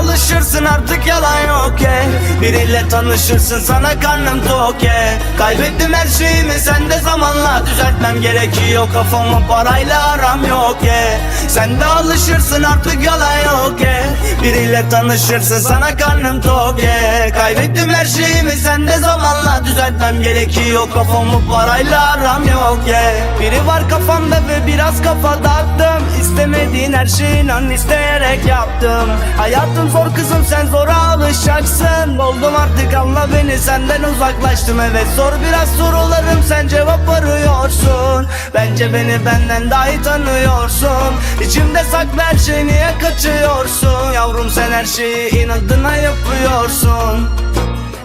alışırsın artık yalan yok ye Biriyle tanışırsın sana karnım tok ye Kaybettim her şeyimi sen de zamanla düzeltmem gerekiyor. Kafamı parayla aram yok ye Sen de alışırsın artık yalan yok ye Biriyle tanışırsın sana karnım tok ye Kaybettim her şeyimi sen de zamanla düzeltmem gerekiyor. Kafamı parayla aram yok ye Biri var kafamda ve biraz kafa dağıttım. İstemediğin her şeyi inan isteyerek yaptım Hayatım zor kızım sen zora alışacaksın. Oldum artık anla beni senden uzaklaştım. Evet sor biraz sorularım sen cevap arıyorsun. Bence beni benden daha iyi tanıyorsun. İçimde saklı her şey niye kaçıyorsun? Yavrum sen her şeyi inadına yapıyorsun.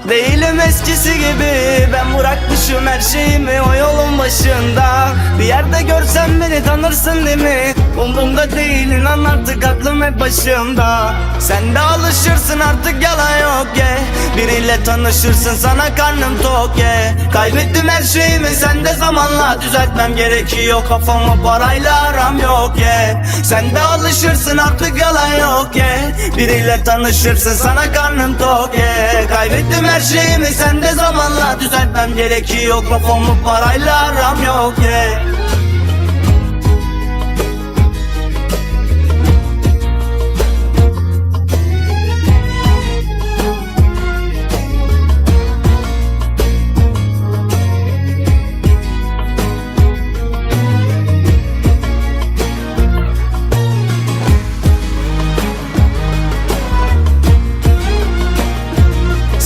Değilim eskisi gibi Ben bırakmışım her şeyimi o yolun başında. Bir yerde görsen beni tanırsın değil mi? Umrumda değil inan artık aklım hep başımda. Sen de alışırsın artık yalan yok ye Biriyle tanışırsın sana karnım tok ye Kaybettim her şeyimi sen de zamanla düzeltmem gerekiyor. Kafamı parayla aram yok ye Sen de alışırsın artık yalan yok ye Biriyle tanışırsın sana karnım tok ye Kaybettim her şeyimi sen de zamanla düzeltmem gerekiyor. Kafamı parayla aram yok ye